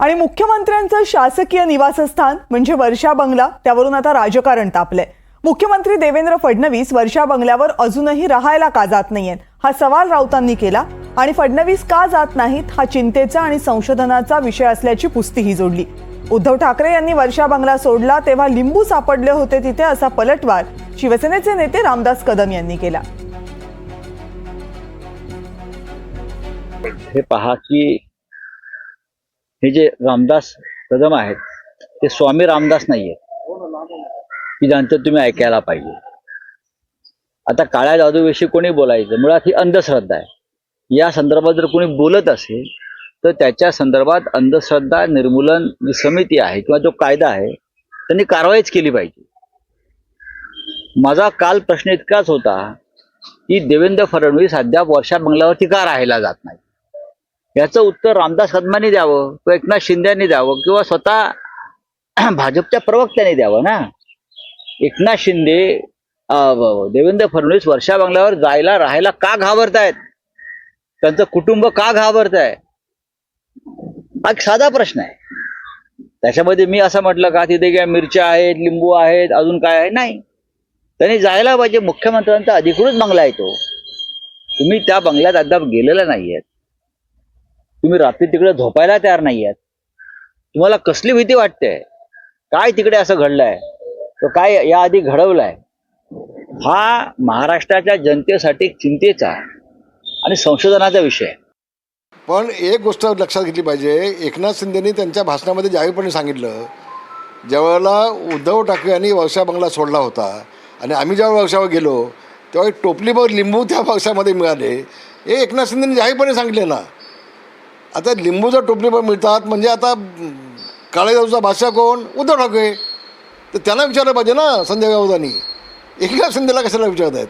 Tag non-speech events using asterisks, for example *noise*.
आणि मुख्यमंत्र्यांचं शासकीय निवासस्थान म्हणजे वर्षा बंगला त्यावरून आता राजकारण तापलंय. मुख्यमंत्री देवेंद्र फडणवीस वर्षा बंगल्यावर अजूनही राहायला का जात नाहीयेत? हा सवाल राऊतांनी केला आणि फडणवीस का जात नाहीत हा चिंतेचा आणि संशोधनाचा विषय असल्याची पुस्तीही जोडली. उद्धव ठाकरे यांनी वर्षा बंगला सोडला तेव्हा लिंबू सापडले होते तिथे असा पलटवार शिवसेनेचे नेते रामदास कदम यांनी केला. हे पहा की हे जे रामदास कदम आहेत ते स्वामी रामदास नाहीये की ज्यांचं तुम्ही ऐकायला पाहिजे. आता काळ्या जादूविषयी कोणी बोलायचं? मुळात ही अंधश्रद्धा आहे. या संदर्भात जर कोणी बोलत असेल तर त्याच्या संदर्भात अंधश्रद्धा निर्मूलन जी समिती आहे किंवा जो कायदा आहे त्यांनी कारवाईच केली पाहिजे. माझा काल प्रश्न इतकाच होता की देवेंद्र फडणवीस अद्याप वर्षा बंगल्यावरती का राहायला जात नाही याचं उत्तर रामदास कदमांनी द्यावं किंवा एकनाथ शिंदेनी द्यावं किंवा स्वतः *clears throat* भाजपच्या प्रवक्त्यांनी द्यावं ना? एकनाथ शिंदे देवेंद्र फडणवीस वर्षा बंगल्यावर जायला राहायला का घाबरतायत? त्यांचं कुटुंब का घाबरत आहे हा एक साधा प्रश्न आहे. त्याच्यामध्ये मी असं म्हटलं का तिथे काय मिरच्या आहेत लिंबू आहेत अजून काय आहे? नाही. त्यांनी जायला पाहिजे मुख्यमंत्र्यांचा अधिकृत बंगला आहे तो. तुम्ही त्या बंगल्यात अद्याप गेलेला नाहीयेत. तुम्ही रात्री तिकडे झोपायला तयार नाही आहात तुम्हाला कसली भीती वाटते? काय तिकडे असं घडलंय? तो काय याआधी घडवलाय? हा महाराष्ट्राच्या जनतेसाठी चिंतेचा आणि संशोधनाचा विषय. पण एक गोष्ट लक्षात घेतली पाहिजे. एकनाथ शिंदेनी त्यांच्या भाषणामध्ये जाहीरपणे सांगितलं ज्यावेळेला उद्धव ठाकरे यांनी वर्षा बंगला सोडला होता आणि आम्ही ज्या वर्षावर गेलो तेव्हा एक टोपलीभर लिंबू त्या पक्षामध्ये मिळाले. हे एकनाथ शिंदेनी जाहीरपणे सांगितले ना. आता लिंबूचा टोपली पण मिळतात. म्हणजे आता म, काळे जाऊचा भाषा कोण? उद्धव ठाकरे. तर त्यांना विचारलं पाहिजे ना संध्या गावदानी. एकनाथ शिंदेला कशाला विचारत आहेत